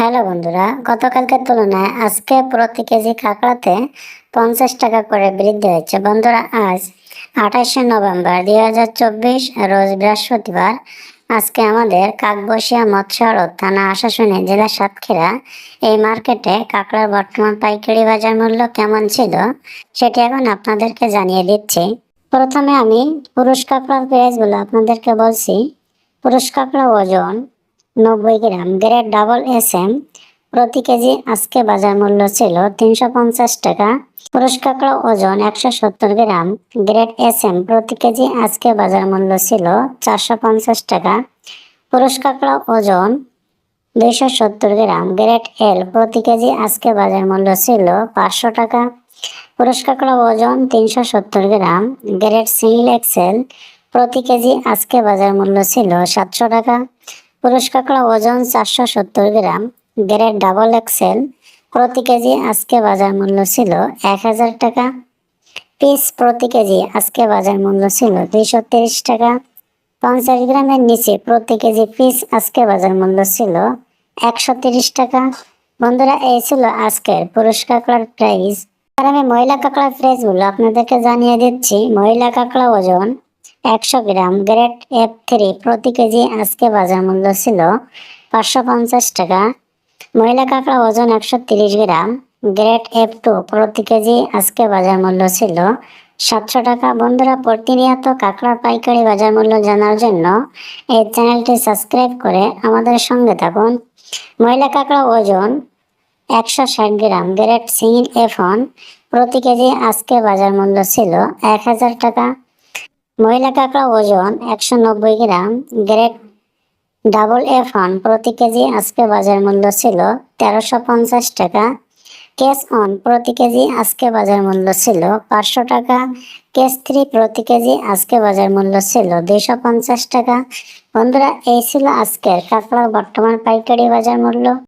Hello বন্ধুরা, গতকালকের তুলনায় আজকে প্রতি কেজি কাঁকড়াতে পঞ্চাশ টাকা করে বৃদ্ধি হয়েছে। বন্ধুরা, আজ আঠাশে নভেম্বর দুই হাজার চব্বিশ, রোজ বৃহস্পতিবার, আজকে আমাদের কাকবসিয়া মৎস্য থানা আশাশুনি জেলা সাতক্ষীরা এই মার্কেটে কাঁকড়ার বর্তমান পাইকারি বাজার মূল্য কেমন ছিল সেটি এখন আপনাদেরকে জানিয়ে দিচ্ছি। প্রথমে আমি পুরুষ কাঁকড়ার প্রাইসগুলো আপনাদেরকে বলছি। পুরুষ কাঁকড়া ওজন নব্বই gram, grade double S M, প্রতি কেজি আজকে বাজার মূল্য ছিল তিনশো পঞ্চাশ টাকা। পুরুষ কাঁকড়া ওজন একশো সত্তর গ্রাম, গ্রেড এস এম, প্রতি কেজি আজকে বাজার মূল্য ছিল চারশো পঞ্চাশ টাকা। পুরুষ কাঁকড়া ওজন দুইশো সত্তর গ্রাম, গ্রেড এল, প্রতি কেজি আজকে বাজার মূল্য ছিল পাঁচশো টাকা। পুরুষ কাঁকড়া ওজন তিনশো সত্তর গ্রাম, গ্রেড সিঙ্গল এক্সেল, প্রতি কেজি আজকে বাজার মূল্য ছিল সাতশো টাকা। পুরুষ কাঁকড়া ওজন চারশো সত্তর গ্রাম, গ্রেড ডাবল এক্সেল প্রতি কেজি আজকে বাজার মূল্য ছিল এক হাজার টাকা। পিস প্রতি কেজি আজকে বাজার মূল্য ছিল দুইশো তিরিশ টাকা। পঞ্চাশ গ্রামের নিচে প্রতি কেজি পিস আজকে বাজার মূল্য ছিল একশো তিরিশ টাকা। বন্ধুরা, এই ছিল আজকের পুরুষ কাঁকড়ার প্রাইস আর আমি মহিলা কাঁকড়ার প্রাইসগুলো আপনাদেরকে জানিয়ে দিচ্ছি। মহিলা কাঁকড়া ওজন একশো গ্রাম গ্রেড এফ থ্রি প্রতি কেজি আজকে বাজার মূল্য ছিল পাঁচশো পঞ্চাশ টাকা। মহিলা কাঁকড়া ওজন একশো তিরিশ গ্রাম, গ্রেড এফ টু প্রতি কেজি আজকে বাজার মূল্য ছিল সাতশো টাকা। বন্ধুরা, প্রতিনিয়ত কাঁকড়ার পাইকারি বাজার মূল্য জানার জন্য এই চ্যানেলটি সাবস্ক্রাইব করে আমাদের সঙ্গে থাকুন। মহিলা কাঁকড়া ওজন একশো ষাট গ্রাম, গ্রেড সিঙ্গল এফ প্রতি কেজি আজকে বাজার মূল্য ছিল এক হাজার টাকা। মহিলা কাঁকড়া ওজন একশো নব্বই gram, grade double F one প্রতি কেজি আজকে বাজার মূল্য ছিল তেরোশো পঞ্চাশ টাকা। কেস অন প্রতি কেজি আজকে বাজার মূল্য ছিল পাঁচশো টাকা। কেস থ্রি প্রতি কেজি আজকে বাজার মূল্য ছিল দুইশো পঞ্চাশ টাকা। বন্ধুরা, এই ছিল আজকের কাঁকড়ার বর্তমান পাইকারি বাজার মূল্য।